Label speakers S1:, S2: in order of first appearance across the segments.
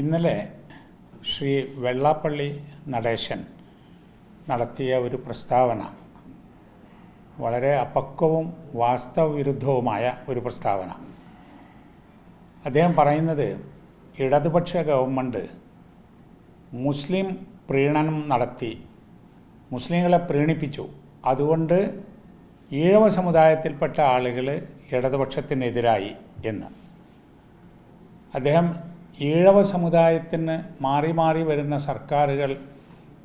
S1: ഇന്നലെ ശ്രീ വെള്ളാപ്പള്ളി നടേശൻ നടത്തിയ ഒരു പ്രസ്താവന വളരെ അപക്വവും വാസ്തവവിരുദ്ധവുമായ ഒരു പ്രസ്താവന. അദ്ദേഹം പറയുന്നത് ഇടതുപക്ഷ ഗവൺമെന്റ് മുസ്ലിം പ്രീണനം നടത്തി മുസ്ലിങ്ങളെ പ്രീണിപ്പിച്ചു. അതുകൊണ്ട് ഈഴവ സമുദായത്തിൽപ്പെട്ട ആളുകൾ ഇടതുപക്ഷത്തിനെതിരായി എന്ന്. അദ്ദേഹം ഈഴവ സമുദായത്തിന് മാറി മാറി വരുന്ന സർക്കാരുകൾ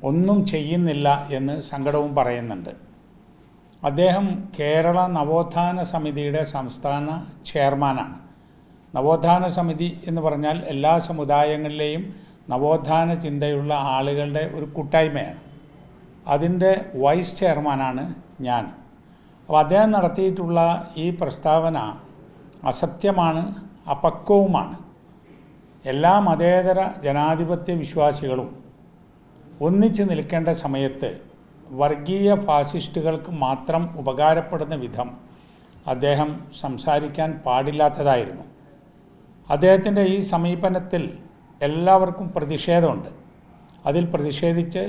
S1: ഒന്നും ചെയ്യുന്നില്ല എന്ന് സങ്കടവും പറയുന്നുണ്ട്. അദ്ദേഹം കേരള നവോത്ഥാന സമിതിയുടെ സംസ്ഥാന ചെയർമാനാണ്. നവോത്ഥാന സമിതി എന്ന് പറഞ്ഞാൽ എല്ലാ സമുദായങ്ങളിലെയും നവോത്ഥാന ചിന്തയുള്ള ആളുകളുടെ ഒരു കൂട്ടായ്മയാണ്. അതിന്റെ വൈസ് ചെയർമാനാണ് ഞാൻ. അപ്പോൾ അദ്ദേഹം നടത്തിയിട്ടുള്ള ഈ പ്രസ്താവന അസത്യമാണ് അപക്വവുമാണ്. എല്ലാ മതേതര ജനാധിപത്യ വിശ്വാസികളും ഒന്നിച്ചു നിൽക്കേണ്ട സമയത്ത് വർഗീയ ഫാസിസ്റ്റുകൾക്ക് മാത്രം ഉപകാരപ്പെടുന്ന വിധം അദ്ദേഹം സംസാരിക്കാൻ പാടില്ലാത്തതായിരുന്നു. അദ്ദേഹത്തിന്റെ ഈ സമീപനത്തിൽ എല്ലാവർക്കും പ്രതിഷേധമുണ്ട്. അതിൽ പ്രതിഷേധിച്ച്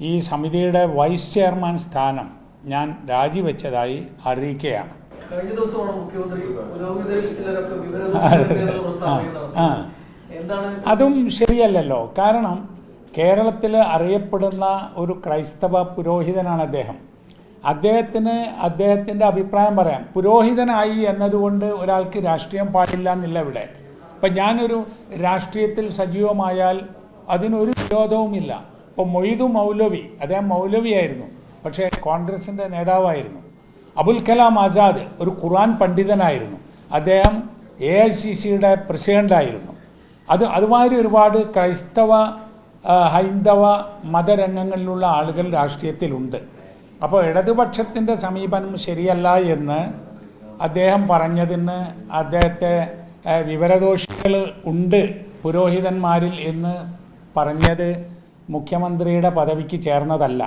S1: ഈ സമിതിയുടെ വൈസ് ചെയർമാൻ സ്ഥാനം ഞാൻ രാജിവെച്ചതായി അറിയിക്കുകയാണ്.
S2: കഴിഞ്ഞ ദിവസമാണ് മുഖ്യമന്ത്രി പുരോഹിതരിൽ ചിലരൊക്കെ വിവരം
S1: ആ, അതും ശരിയല്ലല്ലോ. കാരണം കേരളത്തിൽ അറിയപ്പെടുന്ന ഒരു ക്രൈസ്തവ പുരോഹിതനാണ് അദ്ദേഹം. അദ്ദേഹത്തിന് അദ്ദേഹത്തിന്റെ അഭിപ്രായം പറയാം. പുരോഹിതനായി എന്നതുകൊണ്ട് ഒരാൾക്ക് രാഷ്ട്രീയം പാടില്ല എന്നില്ല ഇവിടെ. ഇപ്പം ഞാനൊരു രാഷ്ട്രീയത്തിൽ സജീവമായാൽ അതിനൊരു വിരോധവുമില്ല ഇപ്പം മൊയ്തു മൗലവി അദ്ദേഹം മൗലവിയായിരുന്നു. പക്ഷേ കോൺഗ്രസിന്റെ നേതാവായിരുന്നു. അബുൽ കലാം ആസാദ് ഒരു ഖുർആൻ പണ്ഡിതനായിരുന്നു. അദ്ദേഹം എ ഐ സി സിയുടെ പ്രസിഡന്റായിരുന്നു അത് അതുമാതിരി ഒരുപാട് ക്രൈസ്തവ ഹൈന്ദവ മതരംഗങ്ങളിലുള്ള ആളുകൾ രാഷ്ട്രീയത്തിലുണ്ട്. അപ്പോൾ ഇടതുപക്ഷത്തിന്റെ സമീപനം ശരിയല്ല എന്ന് അദ്ദേഹം പറഞ്ഞതിന് അദ്ദേഹത്തെ വിവരദോഷികൾ ഉണ്ട് പുരോഹിതന്മാരിൽ എന്ന് പറഞ്ഞത് മുഖ്യമന്ത്രിയുടെ പദവിക്ക് ചേർന്നതല്ല.